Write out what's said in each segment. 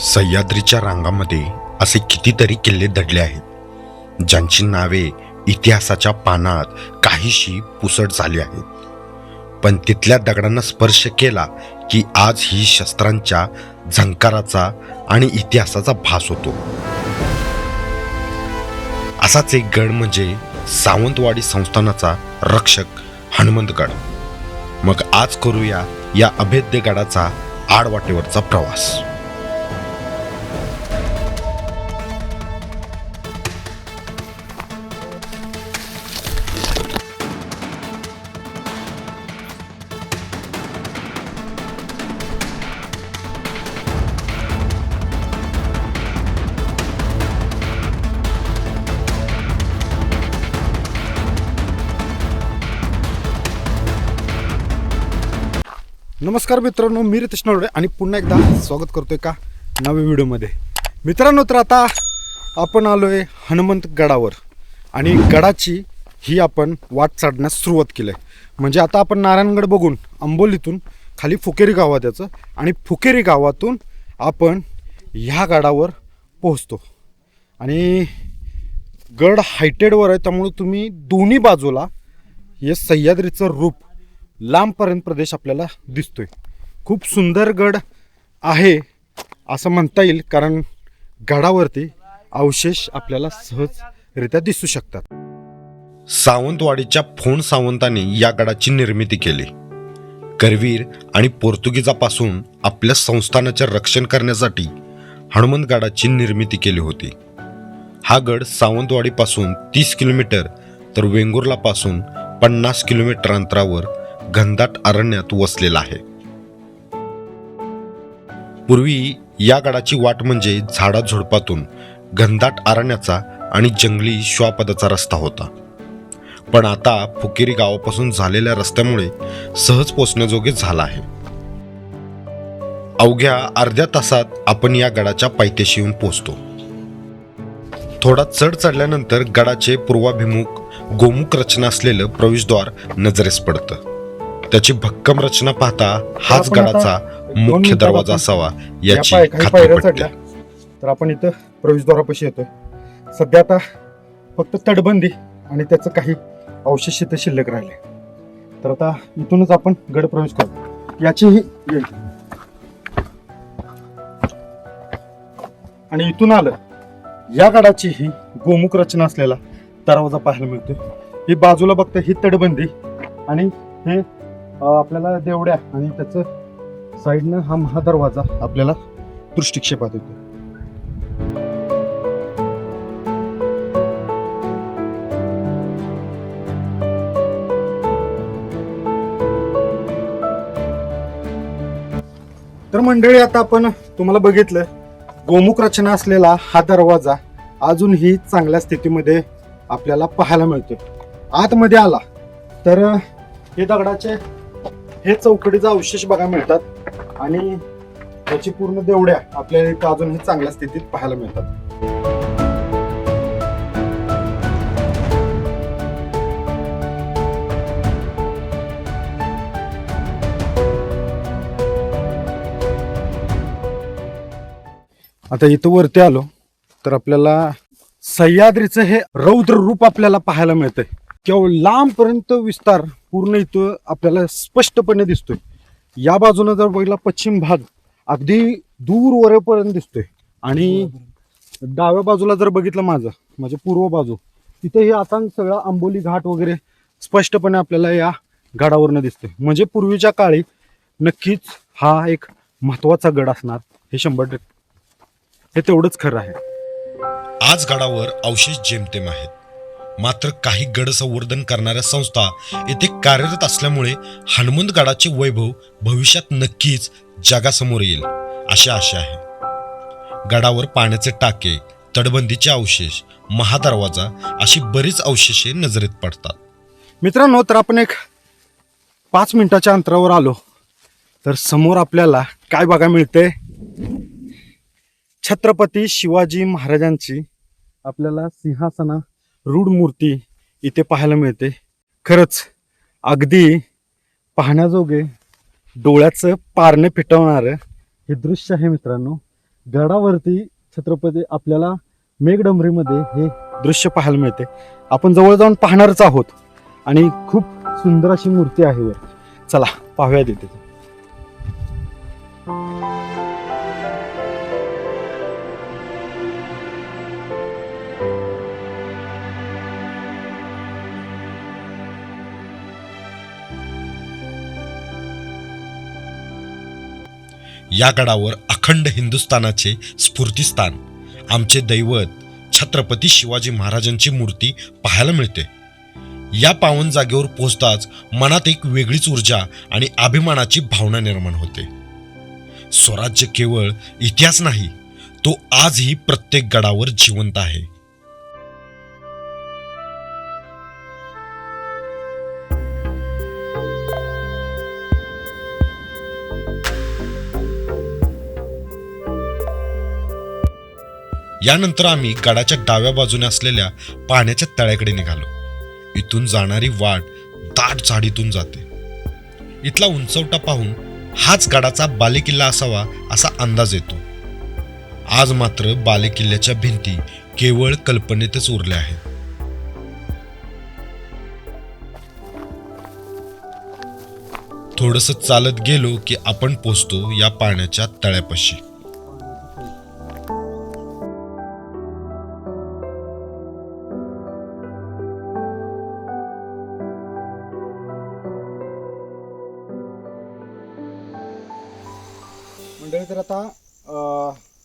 सह्याद्रीच्या रांगामध्ये असे कितीतरी किल्ले दडले आहेत ज्यांची नावे इतिहासाच्या पानात काहीशी पुसट झाली आहेत. पण तिथल्या दगडांना स्पर्श केला की आज ही शस्त्रांच्या झंकाराचा आणि इतिहासाचा भास होतो. असाच एक गड म्हणजे सावंतवाडी संस्थानाचा रक्षक हनुमंतगड. मग आज करूया या अभेद्य गडाचा आडवाटेवरचा प्रवास. नमस्कार मित्रांनो मी रितेश नवडे आणि पुन्हा एकदा स्वागत करतोय का नव्या व्हिडिओमध्ये. मित्रांनो तर आता आपण आलो आहे हनुमंत गडावर आणि गडाची ही आपण वाट चढण्यास सुरुवात केली आहे म्हणजे आता आपण नारायणगड बघून अंबोलीतून खाली फुकेरी गावात याचं आणि फुकेरी गावातून आपण ह्या गडावर पोहोचतो. आणि गड हायटेडवर आहे त्यामुळे तुम्ही दोन्ही बाजूला हे सह्याद्रीचं रूप लांबपर्यंत प्रदेश आपल्याला दिसतोय. खूप सुंदर गड आहे असं म्हणता येईल कारण गडावरती अवशेष आपल्याला सहजरित्या दिसू शकतात. सावंतवाडीच्या फोण सावंतांनी या गडाची निर्मिती केली. करवीर आणि पोर्तुगीजापासून आपल्या संस्थानाचे रक्षण करण्यासाठी हनुमंत गडाची निर्मिती केली होती. हा गड सावंतवाडीपासून तीस किलोमीटर तर वेंगुर्लापासून पन्नास किलोमीटर अंतरावर घनदाट अरण्यात वसलेला आहे. पूर्वी या गडाची वाट म्हणजे झाडाझुडपातून घनदाट अरण्याचा आणि जंगली श्वापदाचा रस्ता होता. पण आता फुकेरी गावापासून झालेल्या रस्त्यामुळे सहज पोचण्याजोगे झाला आहे. अवघ्या अर्ध्या तासात आपण या गडाच्या पायथ्याशी येऊन पोचतो. थोडा चढ चढल्यानंतर गडाचे पूर्वाभिमुख गोमुख रचना असलेलं प्रवेशद्वार नजरेस पडतं. त्याची भक्कम रचना पाहता हाच गडाचा मुख्य दरवाजा असावा याची खात्री पटते. तर आपण इथं प्रवेशद्वारापाशी येतोय. सध्या आता फक्त तटबंदी आणि त्याचं काही अवशेष इथं शिल्लक राहिले. तर आता इथूनच आपण गड प्रवेश करू. याची ही आणि इथून आलं या गडाची ही गोमुख रचना असलेला दरवाजा पाहायला मिळतोय. ही बाजूला बघता ही तटबंदी आणि हे आपल्याला देवड्या आणि त्याचं साईडनं हा महादरवाजा आपल्याला दृष्टिक्षेपात येतो. तर मंडळी आता आपण तुम्हाला बघितलं गोमुख रचना असलेला हा दरवाजा अजूनही चांगल्या स्थितीमध्ये आपल्याला पाहायला मिळतो आतमध्ये आला तर हे दगडाचे हे चौकडीचा अवशेष बघा मिळतात. आणि त्याची पूर्ण देवड्या आपल्याला इथं अजूनही चांगल्या स्थितीत पाहायला मिळतात. आता इथं वरती आलो तर आपल्याला सह्याद्रीचं हे रौद्र रूप आपल्याला पाहायला मिळतंय. किंवा लांबपर्यंत विस्तार पूर्ण इथं आपल्याला स्पष्टपणे दिसतोय. या बाजूनं जर बघितला पश्चिम भाग अगदी दूर वरेपर्यंत दिसतोय. आणि डाव्या बाजूला जर बघितलं माझं म्हणजे पूर्व बाजू तिथे हे आता सगळं आंबोली घाट वगैरे स्पष्टपणे आपल्याला या गडावरनं दिसतोय. म्हणजे पूर्वीच्या काळी नक्कीच हा एक महत्त्वाचा गड असणार हे शंभर टक्के. हे तेवढंच खरं आहे. आज गडावर अवशेष जेमतेम आहेत. मात्र काही गड संवर्धन करणाऱ्या संस्था येथे कार्यरत असल्यामुळे हनुमंत गडाचे वैभव भविष्यात नक्कीच जगासमोर येईल अशी आशा आहे. गडावर पाण्याचे टाके तटबंदीचे अवशेष महादरवाजा अशी बरीच अवशेषे नजरेत पडतात. मित्रांनो तर आपण एक पाच मिनिटाच्या अंतरावर आलो. तर समोर आपल्याला काय बघा मिळते? छत्रपती शिवाजी महाराजांची आपल्याला सिंहासना रूढ मूर्ती इथे पाहायला मिळते. खरंच अगदी पाहण्याजोगे डोळ्याचं पारणे फिटवणारं हे दृश्य आहे मित्रांनो. गडावरती छत्रपती आपल्याला मेघडंबरीमध्ये हे दृश्य पाहायला मिळते. आपण जवळ जाऊन पाहणारच आहोत आणि खूप सुंदर अशी मूर्ती आहे वर. चला पाहूया तिथे या गडावर अखंड हिंदुस्थानाचे स्फूर्तिस्थान. आमचे दैवत छत्रपती शिवाजी महाराजांची मूर्ती पाहायला मिळते. या पावन जागेवर पोहोचताच मनात एक वेगळीच ऊर्जा आणि अभिमानाची भावना निर्माण होते. स्वराज्य केवळ इतिहास नाही तो आजही प्रत्येक गडावर जिवंत आहे. यानंतर आम्ही गडाच्या डाव्या बाजूने असलेल्या पाण्याच्या तळ्याकडे निघालो. इथून जाणारी वाट दाट झाडीतून जाते. इथला उंचवटा पाहून हाच गडाचा बालेकिल्ला असावा असा अंदाज येतो. आज मात्र बालेकिल्ल्याच्या भिंती केवळ कल्पनेतच उरल्या आहेत. थोडस चालत गेलो की आपण पोचतो या पाण्याच्या तळ्यापाशी. मंडळी तर आता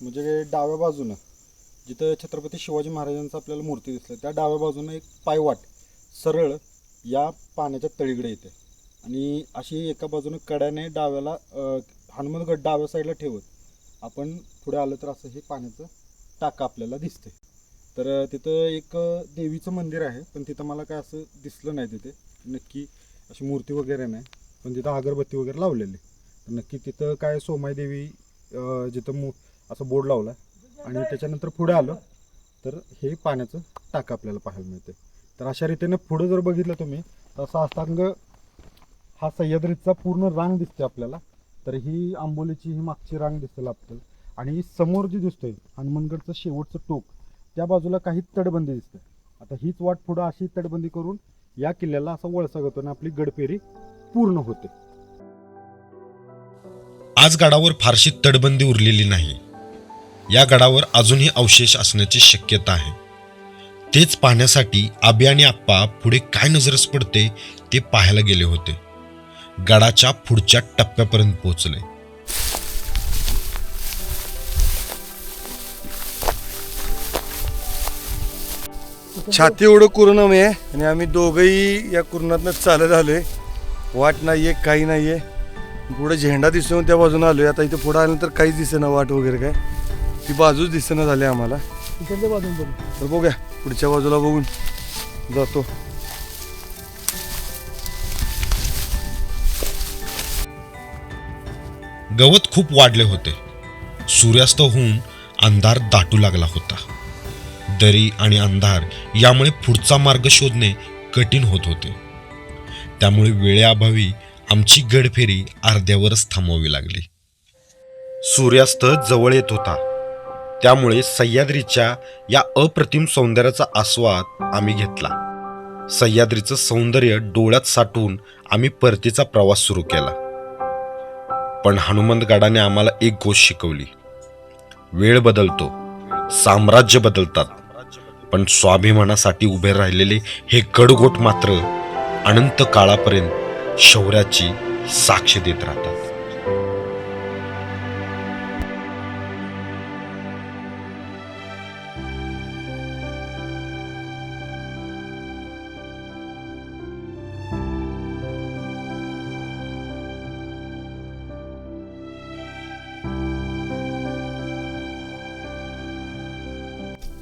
म्हणजे डाव्या बाजूनं जिथं छत्रपती शिवाजी महाराजांचं आपल्याला मूर्ती दिसलं त्या डाव्या बाजूनं एक पायवाट सरळ या पाण्याच्या तळीकडे येते. आणि अशी एका बाजूनं कड्याने डाव्याला अं, हनुमानगड डाव्या साईडला ठेवत आपण पुढे आलं तर असं हे पाण्याचं टाका आपल्याला दिसते तर तिथं एक देवीचं मंदिर आहे पण तिथं मला काय असं दिसलं नाही तिथे. नक्की अशी मूर्ती वगैरे नाही पण तिथं अगरबत्ती वगैरे लावलेली. नक्की तिथं काय सोमायदेवी जिथं मो असं बोर्ड लावला आणि त्याच्यानंतर पुढे आलं तर हे पाण्याचं टाकं आपल्याला पाहायला मिळते तर अशा रीतीने पुढे जर बघितलं तुम्ही तर साष्टांग हा सह्याद्रीचा पूर्ण रांग दिसते आपल्याला. तर ही आंबोलीची ही मागची रांग दिसतेला आपल्याला. आणि समोर जी दिसतोय हनुमानगडचं शेवटचं टोक त्या बाजूला काही तटबंदी दिसते आता हीच वाट पुढं अशी तटबंदी करून या किल्ल्याला असा वळसा घेतो आणि आपली गडपेरी पूर्ण होते. आज गडावर फारशी तडबंदी उरलेली नाही. या गडावर अजूनही अवशेष असण्याची शक्यता आहे. तेच पाहण्यासाठी आबी आणि आप्पा पुढे काय नजरस पडते ते पाहायला गेले होते. गडाच्या पुढच्या टप्प्यापर्यंत पोहोचले. छाती एवढं कुरणम आहे आणि आम्ही दोघंही या कुरणातनं चालत आलोय. वाट नाहीये काही नाहीये. पुढे झेंडा दिसतो त्या बाजूने आलोय. आता इथे पुढे आल्यानंतर काहीच दिसेना वाट वगैरे काय. ती बाजूच दिसेना झाली आम्हाला. बाजून तर बघूया पुढच्या बाजूला बघून जातो. गवत खूप वाढले होते. सूर्यास्त होऊन अंधार दाटू लागला होता. दरी आणि अंधार यामुळे पुढचा मार्ग शोधणे कठीण होत होते. त्यामुळे वेळेअभावी आमची गडफेरी अर्ध्यावरच थांबवावी लागली. सूर्यास्त जवळ येत होता. त्यामुळे सह्याद्रीच्या या अप्रतिम सौंदर्याचा आस्वाद आम्ही घेतला. सह्याद्रीचं सौंदर्य डोळ्यात साठवून आम्ही परतीचा प्रवास सुरू केला. पण हनुमंतगडाने आम्हाला एक गोष्ट शिकवली. वेळ बदलतो. साम्राज्य बदलतात. पण स्वाभिमानासाठी उभे राहिलेले हे गडगोट मात्र अनंत काळापर्यंत शौर्याची साक्ष देत राहतात.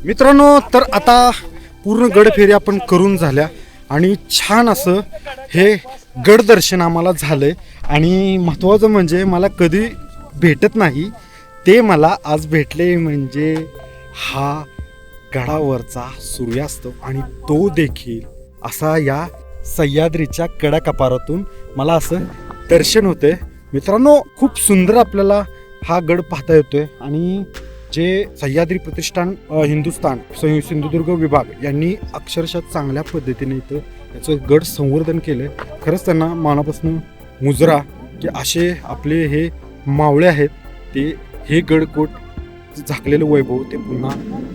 मित्रांनो तर आता पूर्ण गडफेरी आपण करून झाल्या आणि छान असं हे गडदर्शन आम्हाला झालं आणि महत्त्वाचं म्हणजे मला कधी भेटत नाही ते मला आज भेटले म्हणजे हा गडावरचा सूर्यास्त. आणि तो देखील असा या सह्याद्रीच्या कडाकपारातून मला असं दर्शन होते मित्रांनो खूप सुंदर आपल्याला हा गड पाहता येतोय. आणि जे सह्याद्री प्रतिष्ठान हिंदुस्थान सिंधुदुर्ग विभाग यांनी अक्षरशः चांगल्या पद्धतीने इथं याचं गड संवर्धन केलं खरंच त्यांना मानापासून मुजरा की असे आपले हे मावळे आहेत ते हे गडकोट झाकलेलं वैभव ते पुन्हा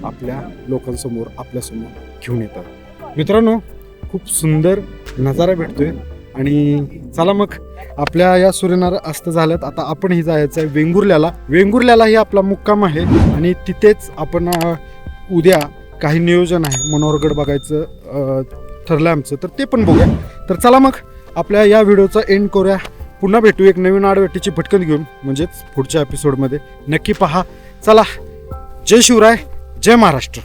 आपल्या लोकांसमोर आपल्यासमोर घेऊन येतात. मित्रांनो खूप सुंदर नजारा भेटतोय. आणि चला मग आपल्या या सूर्यनार अस्त झाल्यात. आता आपणही जायचं आहे वेंगुर्ल्याला. वेंगुर्ल्याला ही आपला मुक्काम आहे आणि तिथेच आपण उद्या काही नियोजन आहे. मनोहरगड बघायचं ठरलं आमचं तर ते पण बघूया. तर चला मग आपल्या या व्हिडिओचा एंड करूया. पुन्हा भेटू एक नवीन आडवेटीची भटकन घेऊन म्हणजेच पुढच्या एपिसोडमध्ये नक्की पहा. चला जय शिवराय जय महाराष्ट्र.